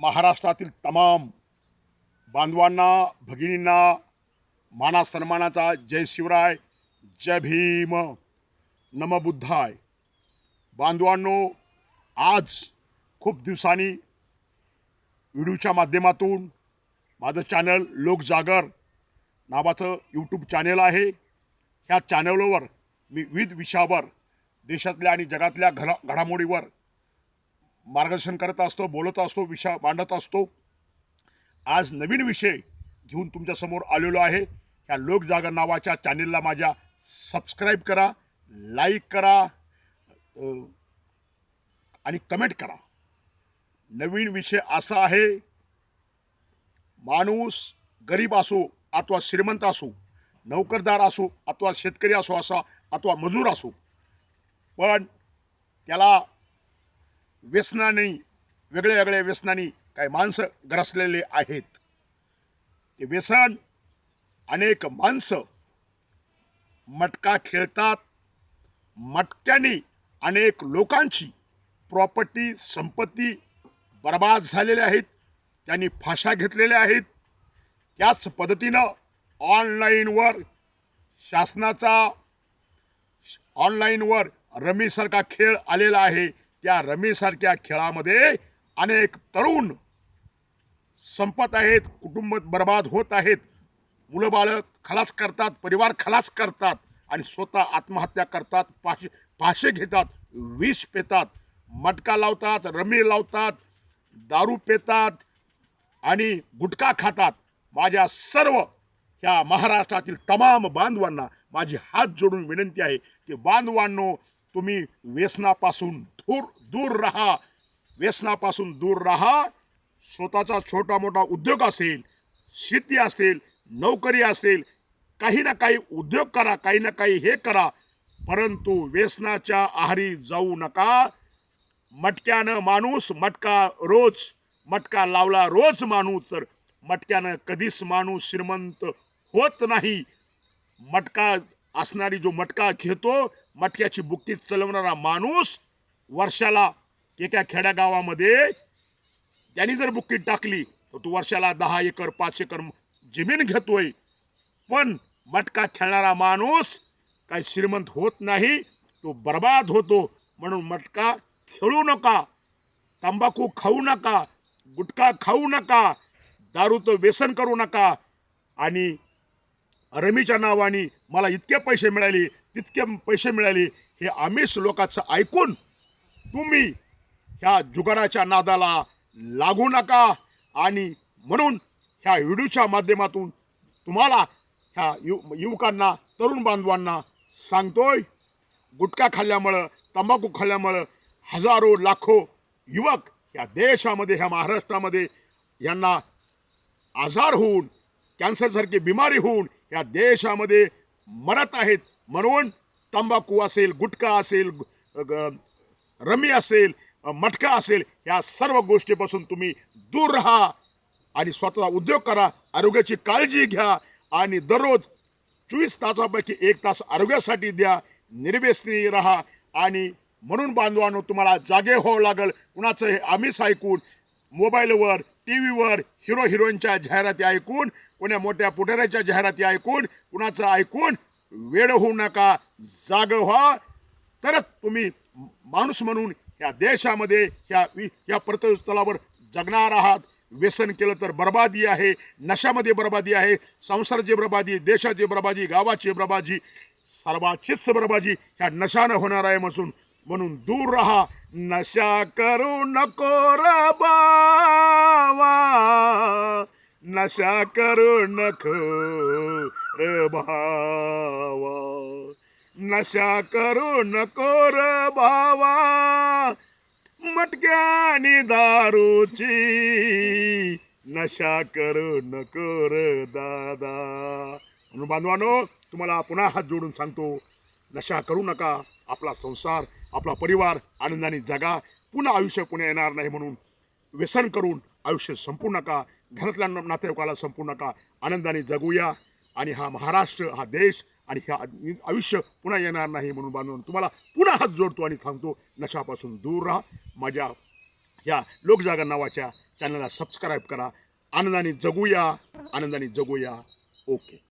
महाराष्ट्रातील तमाम बांधवांना भगिनींना माना सन्मानाचा जय शिवराय जय भीम. नमबुद्धाय. बांधवांनो आज खूप दिवसांनी व्हिडिओच्या माध्यमातून माझं चॅनल लोकजागर नावाचं यूट्यूब चॅनल आहे. ह्या चॅनलवर मी विविध विषयावर देशातल्या आणि जगातल्या घडा घडामोडीवर मार्गदर्शन करत असतो बोलत असतो विषय मांडत असतो. आज नवीन विषय घेऊन तुमच्यासमोर आलेलो आहे. ह्या लोकजागर नावाच्या चॅनेलला माझ्या सबस्क्राईब करा लाईक करा आणि कमेंट करा. नवीन विषय असा आहे माणूस गरीब असो अथवा श्रीमंत असो नोकरदार असो अथवा शेतकरी असो असा अथवा मजूर असो पण त्याला व्यसनाने वेगळ्या वेगळ्या व्यसनाने काही माणसं ग्रसलेले आहेत. ते व्यसन अनेक माणसं मटका खेळतात. मटक्याने अनेक लोकांची प्रॉपर्टी संपत्ती बर्बाद झालेल्या आहेत. त्यांनी फाशा घेतलेल्या आहेत. त्याच पद्धतीनं ऑनलाईनवर शासनाचा ऑनलाईनवर रमीसारखा खेळ आलेला आहे. त्या रमीसारख्या खेळामध्ये अनेक तरुण संपत आहेत कुटुंब बर्बाद होत आहेत. मुलं बाळं खलास करतात परिवार खलास करतात आणि स्वतः आत्महत्या करतात पाशे फाशे घेतात विष पेतात मटका लावतात रमी लावतात दारू पेतात आणि गुटखा खातात. माझ्या सर्व ह्या महाराष्ट्रातील तमाम बांधवांना माझी हात जोडून विनंती आहे की बांधवांनो तुम्ही व्यसनापासून दूर दूर राहा. व्यसनापासून दूर राहा. स्वतःचा छोटा मोठा उद्योग असेल शेती असेल नोकरी असेल काही ना काही उद्योग करा काही ना काही हे करा. परंतु व्यसनाच्या आहारी जाऊ नका. मटक्यानं माणूस मटका रोज मटका लावला रोज माणूस तर मटक्यानं कधीच माणूस श्रीमंत होत नाही. मटका असणारी जो मटका घेतो मटक्याची बुक्की चालवणारा माणूस वर्षाला एका खेड्यागावामध्ये त्यांनी जर बुक्की टाकली तर तो वर्षाला दहा एकर पाच एकर जमीन घेतोय. पण मटका खेळणारा माणूस काही श्रीमंत होत नाही तो बर्बाद होतो. म्हणून मटका खेळू नका तंबाखू खाऊ नका गुटखा खाऊ नका दारूचं व्यसन करू नका. आणि रमीच्या नावाने मला इतके पैसे मिळाले तितके पैसे मिळाले हे आमिष लोकांचं ऐकून तुम्ही ह्या जुगाराच्या नादाला लागू नका. आणि म्हणून ह्या व्हिडिओच्या माध्यमातून तुम्हाला ह्या यु युवकांना तरुण बांधवांना सांगतोय गुटखा खाल्ल्यामुळं तंबाखू खाल्ल्यामुळं हजारो लाखो युवक ह्या देशामध्ये ह्या महाराष्ट्रामध्ये यांना आजार होऊन कॅन्सरसारखी बिमारी होऊन या देशामध्ये मरत आहेत. म्हणून तंबाखू असेल गुटखा असेल रमी असेल मटका असेल या सर्व गोष्टीपासून तुम्ही दूर राहा आणि स्वतःचा उद्योग करा आरोग्याची काळजी घ्या आणि दररोज चोवीस तासापैकी एक तास आरोग्यासाठी द्या निर्व्यसनी राहा आणि म्हणून बांधवांनो तुम्हाला जागे व्हावं लागेल. कुणाचं हे आम्हीच ऐकून मोबाईलवर टी व्हीवर हिरो हिरोईनच्या जाहिराती ऐकून कोण्या मोठ्या पुढाऱ्याच्या जाहिराती ऐकून कुणाचं ऐकून वेळ होऊ नका जाग व्हा. तरच तुम्ही माणूस म्हणून ह्या देशामध्ये ह्या वि- ह्या प्रतस्थळावर जगणार आहात. व्यसन केलं तर बर्बादी आहे नशामध्ये बर्बादी आहे संसाराची बर्बादी देशाची बर्बादी गावाची बर्बादी सर्वाचीच बर्बादी ह्या नशानं होणार आहे म्हणून म्हणून दूर राहा. नशा करू नको र बावा नशा करू नको र भावा. नशा करू नको र भावा. मटक्यानी दारूची नशा करू नको र दादा. म्हणून बांधवानो तुम्हाला पुन्हा हात जोडून सांगतो नशा करू नका. आपला संसार आपला परिवार आनंदाने जगा. पुन्हा आयुष्य पुन्हा येणार नाही म्हणून व्यसन करून आयुष्य संपू नका. घरातल्या नातेवाईकाला संपू नका. आनंदाने जगूया. आणि हा महाराष्ट्र हा देश आणि ह्या आयुष्य पुन्हा येणार नाही म्हणून बांधून तुम्हाला पुन्हा हात जोडतो आणि थांबतो. नशापासून दूर राहा. माझ्या ह्या लोकजागर नावाच्या चॅनलला सबस्क्राईब करा. आनंदाने जगूया. आनंदाने जगूया. ओके